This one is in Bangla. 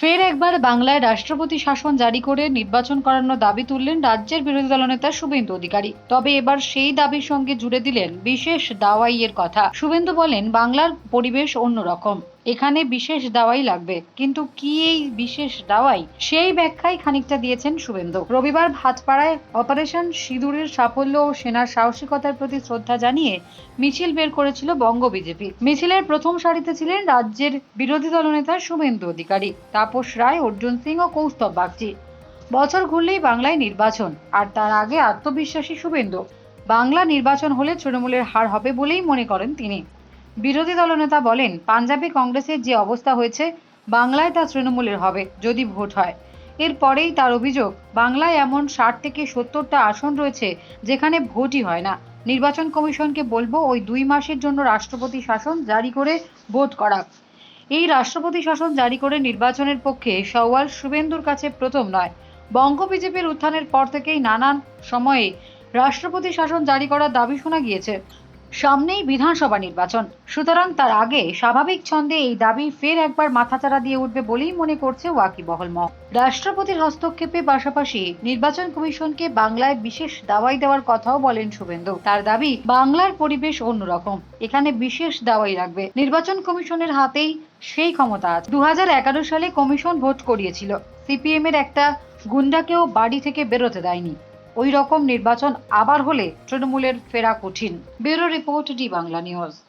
ফের একবার বাংলায় রাষ্ট্রপতি শাসন জারি করে নির্বাচন করানোর দাবি তুললেন রাজ্যের বিরোধী দলনেতা শুভেন্দু অধিকারী। তবে এবার সেই দাবির সঙ্গে জুড়ে দিলেন বিশেষ দাওয়াইয়ের কথা। শুভেন্দু বলেন, বাংলার পরিবেশ অন্যরকম। এখানে বিশেষ দাওয়াই লাগবে। কিন্তু কি এই বিশেষ দাওয়াই? সেই ব্যাখ্যাই খানিকটা দিয়েছেন শুভেন্দু। রবিবার ভাতপাড়ায় অপারেশন সিঁদুরের সাফল্য ও সেনার সাহসিকতার প্রতি শ্রদ্ধা জানিয়ে মিছিল বের করেছিল বঙ্গ বিজেপি। মিছিলের প্রথম সারিতে ছিলেন রাজ্যের বিরোধী দলনেতা শুভেন্দু অধিকারী। তাপস রায়, অর্জুন সিং ও কৌস্তব বাগচি। বছর ঘুরলেই বাংলায় নির্বাচন, আর তার আগে আত্মবিশ্বাসী শুভেন্দু। বাংলা নির্বাচন হলে তৃণমূলের হার হবে বলেই মনে করেন তিনি। বিরোধী দলনেতা বলেন, পাঞ্জাবে কংগ্রেসের যে অবস্থা হয়েছে, বাংলায় তা তৃণমূলের হবে, যদি ভোট হয়। এরপরেই তার অভিযোগ, বাংলায় এমন ষাট থেকে সত্তরটা আসন রয়েছে, যেখানে ভোটই হয় না। নির্বাচন কমিশনকে বলব, ওই দুই মাসের জন্য রাষ্ট্রপতি শাসন জারি করে ভোট করা। এই রাষ্ট্রপতি শাসন জারি করে নির্বাচনের পক্ষে সওয়াল শুভেন্দুর কাছে প্রথম নয়। বঙ্গ বিজেপির উত্থানের পর থেকেই নানান সময়ে রাষ্ট্রপতি শাসন জারি করার দাবি শোনা গিয়েছে। সামনেই বিধানসভা নির্বাচন। সুতরাং তার আগে স্বাভাবিক ছন্দে এই দাবি ফের একবার মাথাচাড়া দিয়ে উঠবে বলেই মনে করছে ওয়াকিবহল মহ রাষ্ট্রপতির হস্তক্ষেপে পাশাপাশি নির্বাচন কমিশনকে বাংলায় বিশেষ দাওয়াই দেওয়ার কথাও বলেন শুভেন্দু। তার দাবি, বাংলার পরিবেশ অন্যরকম। এখানে বিশেষ দাওয়াই রাখবে। নির্বাচন কমিশনের হাতেই সেই ক্ষমতা আছে। দু হাজার এগারো সালে কমিশন ভোট করিয়েছিল। সিপিএম এর একটা গুন্ডাকেও বাড়ি থেকে বেরোতে দেয়নি। ওই রকম নির্বাচন আবার হলে তৃণমূলের ফেরা কঠিন। Bureau report D Bangla news.